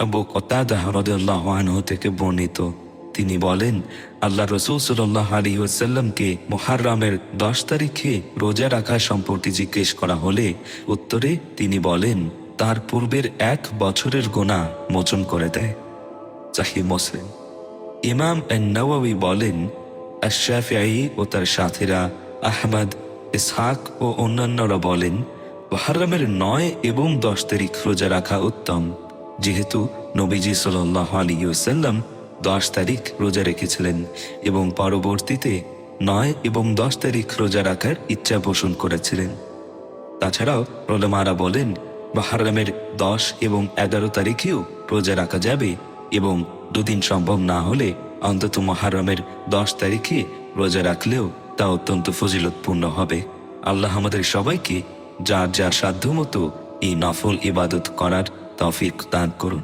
আবু কতাদাহ আনহু থেকে বর্ণিত। তিনি বলেন, আল্লাহ রসুল সাল্লাহ আলী ওয়াসাল্লামকে মোহাররামের দশ তারিখে রোজা রাখা সম্পর্কে জিজ্ঞেস করা হলে উত্তরে তিনি বলেন, তার পূর্বের এক বছরের গোনা মোচন করে দেয়। চাহি মুসলিম। ইমাম নওয়াবি বলেন আশাফিআই ও তার সাথীরা, আহমদ, ইসহাক ও অন্যান্যরা বলেন মহারমের নয় এবং দশ তারিখ রোজা রাখা উত্তম। যেহেতু নবীজি সাল্লাহ আলিউসাল্লাম দশ তারিখ রোজা রেখেছিলেন এবং পরবর্তীতে নয় এবং দশ তারিখ রোজা রাখার ইচ্ছা পোষণ করেছিলেন। তাছাড়াও রোলেমারা বলেন, মহারমের দশ এবং এগারো তারিখেও রোজা রাখা যাবে এবং দুদিন সম্ভব না হলে অন্তত মহারমের দশ তারিখে রোজা রাখলেও তা অত্যন্ত ফজিলতপূর্ণ হবে। আল্লাহ আমাদের সবাইকে যার যার সাধ্যমতো এই নফল ইবাদত করার তৌফিক দান করুন